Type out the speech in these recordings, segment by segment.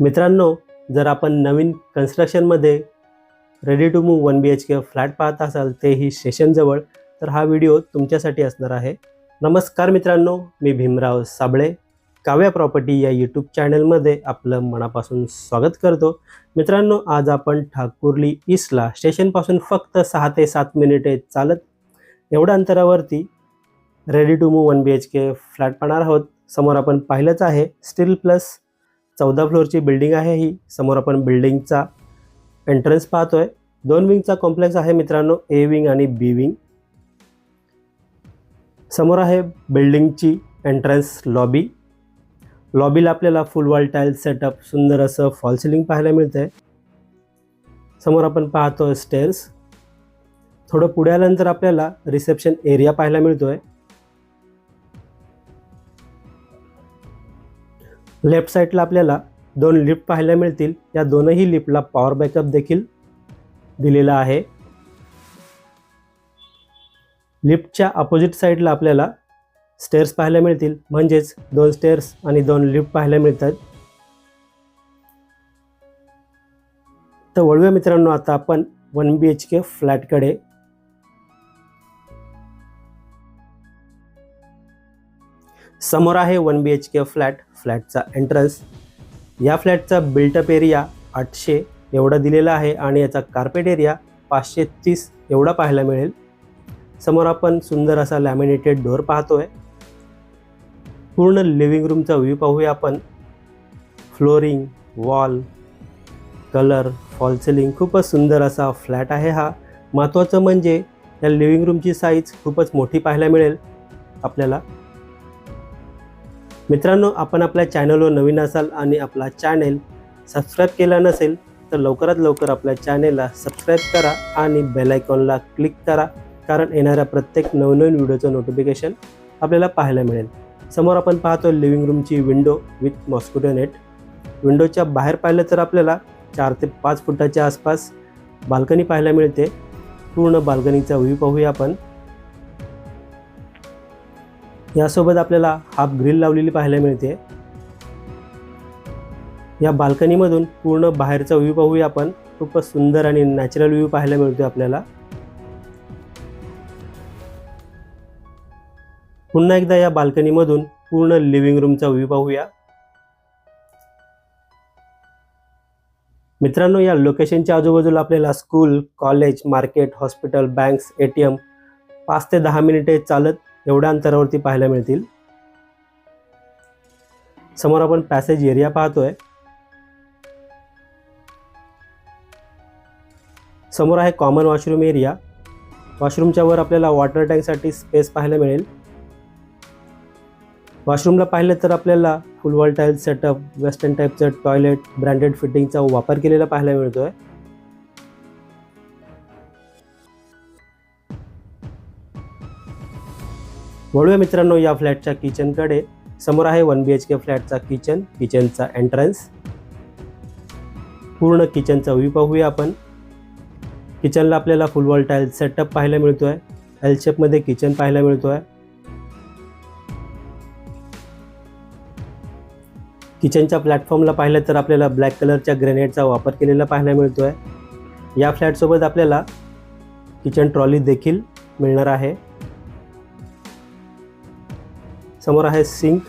मित्रांनो जर आपण नवीन कन्स्ट्रक्शनमध्ये ready to move one B H K flat पाहत असाल तेही स्टेशनजवळ तर हा व्हिडिओ तुमच्यासाठी असणार आहे. नमस्कार मित्रांनो मी भीमराव साबळे काव्या प्रॉपर्टी या यूट्यूब चॅनलमध्ये आपलं मनापासून स्वागत करतो. मित्रांनो आज आपण ठाकुर्ली ईस्टला स्टेशनपासून फक्त सहा ते सात मिनिटे चालत एवढ्या अंतरावरती ready to move one B H K flat पाहणार आहोत. समोर आपण पाहिलंच आहे स्टील प्लस चौदा फ्लोअरची बिल्डिंग आहे ही. समोर आपण बिल्डिंगचा एंट्रन्स पाहतोय. दोन विंगचा कॉम्प्लेक्स आहे मित्रांनो ए विंग आणि बी विंग. समोर आहे बिल्डिंगची एंट्रन्स लॉबी. लॉबीला आपल्याला फुल वॉल टाईल सेटअप सुंदर असं फॉल सिलिंग पाहायला मिळतंय. समोर आपण पाहतो स्टेअर्स. थोडं पुढे आल्यानंतर आपल्याला रिसेप्शन एरिया पाहायला मिळतोय. लेफ्ट साईडला आपल्याला दोन लिफ्ट पाहायला मिळतील. या दोनही लिफ्टला पॉवर बॅकअप देखील दिलेला आहे. लिफ्टच्या अपोजिट साईडला आपल्याला स्टेअर्स पाहायला मिळतील. म्हणजेच दोन स्टेअर्स आणि दोन लिफ्ट पाहायला मिळतात. तर वळूया मित्रांनो आता आपण वन बी एच के फ्लॅटकडे समोर आहे one B H K flat फ्लॅटचा entrance या फ्लॅटचा बिल्टअप एरिया आठशे एवढा दिलेला आहे आणि याचा कार्पेट एरिया पाचशे तीस एवढा पाहायला मिळेल. समोर आपण सुंदर असा लॅमिनेटेड डोअर पाहतोय. पूर्ण लिव्हिंग रूमचा व्ह्यू पाहूया आपण. Flooring wall colour fall ceiling खूपच सुंदर असा फ्लॅट आहे हा. महत्त्वाचं म्हणजे या लिव्हिंग रूमची साईज खूपच मोठी पाहायला मिळेल. आपल्याला मित्रांनो आपण आपल्या चॅनलवर नवीन असाल आणि आपला चॅनेल सबस्क्राईब केला नसेल तर लवकरात लवकर आपल्या चॅनेलला सबस्क्राईब करा आणि बेलायकॉनला क्लिक करा कारण येणाऱ्या प्रत्येक नवनवीन व्हिडिओचं नोटिफिकेशन आपल्याला पाहायला मिळेल. समोर आपण पाहतो लिव्हिंग रूमची विंडो विथ मॉस्किटो नेट विंडोच्या बाहेर पाहिलं तर आपल्याला चार ते पाच फुटाच्या आसपास बाल्कनी पाहायला मिळते. पूर्ण बाल्कनीचा व्ह्यू पाहूया आपण. यासोबत आपल्याला हाफ ग्रिल लावलेली पाहायला मिळते. या बाल्कनीमधून पूर्ण बाहेरचा व्ह्यू पाहूया आपण. खूपच सुंदर आणि नॅचरल व्ह्यू पाहायला मिळतो आपल्याला. पुन्हा एकदा या बाल्कनीमधून पूर्ण लिव्हिंग रूमचा व्ह्यू पाहूया. मित्रांनो या लोकेशनच्या आजूबाजूला आपल्याला school college market hospital banks A T M पाच ते दहा मिनिटे चालत एवढ्या अंतरावरती पाहायला मिळतील. समोर आपण पॅसेज एरिया पाहतोय. समोर आहे कॉमन वॉशरूम एरिया वॉशरूमच्या वर आपल्याला वॉटर टँकसाठी स्पेस पाहायला मिळेल. वॉशरूमला पाहिलं तर आपल्याला full wall tile setup western टाईपचं टॉयलेट ब्रँडेड फिटिंगचा वापर केलेला पाहायला मिळतोय. वळूया मित्रांनो या फ्लॅटच्या किचनकडे. समोर आहे वन बी एच के फ्लॅटचा किचन. किचनचा एंट्रन्स पूर्ण किचनचा व्ह्यू पाहूया आपण. किचनला आपल्याला फुल वॉल टाईल सेटअप पाहायला मिळतो एल शेपमध्ये किचन पाहायला मिळतो आहे किचनच्या प्लॅटफॉर्मला पाहिलं तर आपल्याला ब्लॅक कलरच्या ग्रेनेडचा वापर केलेला पाहायला मिळतो आहे या फ्लॅटसोबत आपल्याला किचन ट्रॉली देखील मिळणार आहे. समोर आहे सिंक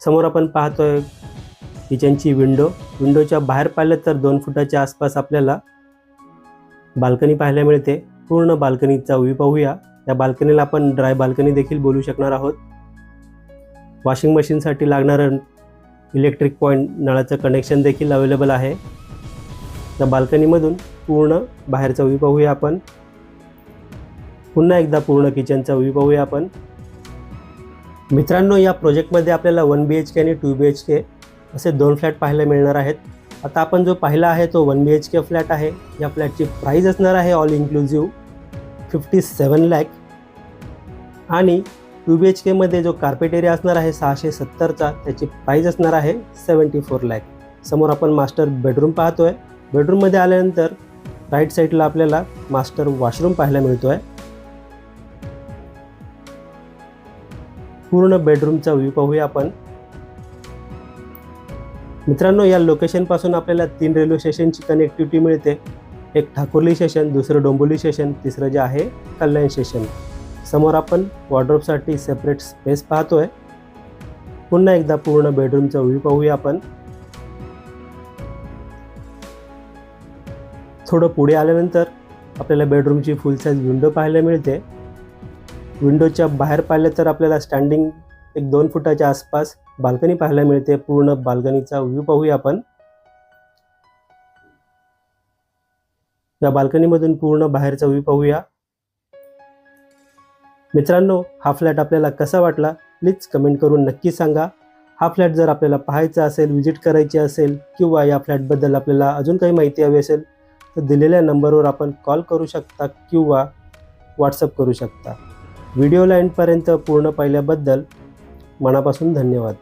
समोर आपण पाहतोय किचनची विंडो. विंडोच्या बाहेर पाहिलं तर दोन फुटाच्या आसपास आपल्याला बाल्कनी पाहायला मिळते. पूर्ण बाल्कनीचा व्ह्यू पाहूया. या बाल्कनीला आपण ड्राय बाल्कनी देखील बोलू शकणार आहोत. वॉशिंग मशीनसाठी लागणारं इलेक्ट्रिक पॉईंट नळाचं कनेक्शन देखील अवेलेबल आहे. या बाल्कनीमधून पूर्ण बाहेरचा व्ह्यू पाहूया आपण. पुन्हा एकदा पूर्ण किचनचा व्ह्यू पाहूया आपण. मित्रांनो या प्रोजेक्टमध्ये आपल्याला वन बी एच के आणि टू बी एच के असे दोन फ्लॅट पाहायला मिळणार आहेत. आता आपण जो पाहिला आहे तो one B H K flat आहे. या फ्लॅटची प्राईज असणार आहे all inclusive fifty seven lakh आणि टू बी एच केमध्ये जो कार्पेट एरिया असणार आहे सहाशे सत्तरचा त्याची प्राईज असणार आहे सेवन्टी फोर लॅक समोर आपण मास्टर बेडरूम पाहतोय. बेडरूममध्ये आल्यानंतर राईट साईडला आपल्याला मास्टर वॉशरूम पाहायला मिळतो आहे पूर्ण बेडरूमचा व्ह्यू पाहूया आपण. मित्रांनो या लोकेशनपासून आपल्याला तीन रेल्वे स्टेशनची कनेक्टिव्हिटी मिळते. एक ठाकुर्ली स्टेशन दुसरं डोंबोली स्टेशन तिसरं जे आहे कल्याण स्टेशन समोर आपण वॉर्ड्रोपसाठी सेपरेट स्पेस पाहतोय. पुन्हा एकदा पूर्ण बेडरूमचा व्ह्यू पाहूया आपण. थोडं पुढे आल्यानंतर आपल्याला बेडरूमची फुल साईज विंडो पाहायला मिळते. विंडोच्या बाहेर पाहिलं तर आपल्याला स्टँडिंग एक दोन फुटाच्या आसपास बाल्कनी पाहायला मिळते. पूर्ण बाल्कनीचा व्ह्यू पाहूया आपण. या बाल्कनीमधून पूर्ण बाहेरचा व्ह्यू पाहूया. मित्रांनो हा फ्लॅट आपल्याला कसा वाटला? प्लीज कमेंट करून नक्की सांगा. हा फ्लॅट जर आपल्याला पाहायचा असेल व्हिजिट करायची असेल किंवा या फ्लॅटबद्दल आपल्याला अजून काही माहिती हवी असेल तर दिलेल्या नंबरवर आपण कॉल करू शकता किंवा व्हॉट्सअप करू शकता. व्हिडिओला एंडपर्यंत पूर्ण पाहिल्याबद्दल मनापासून धन्यवाद.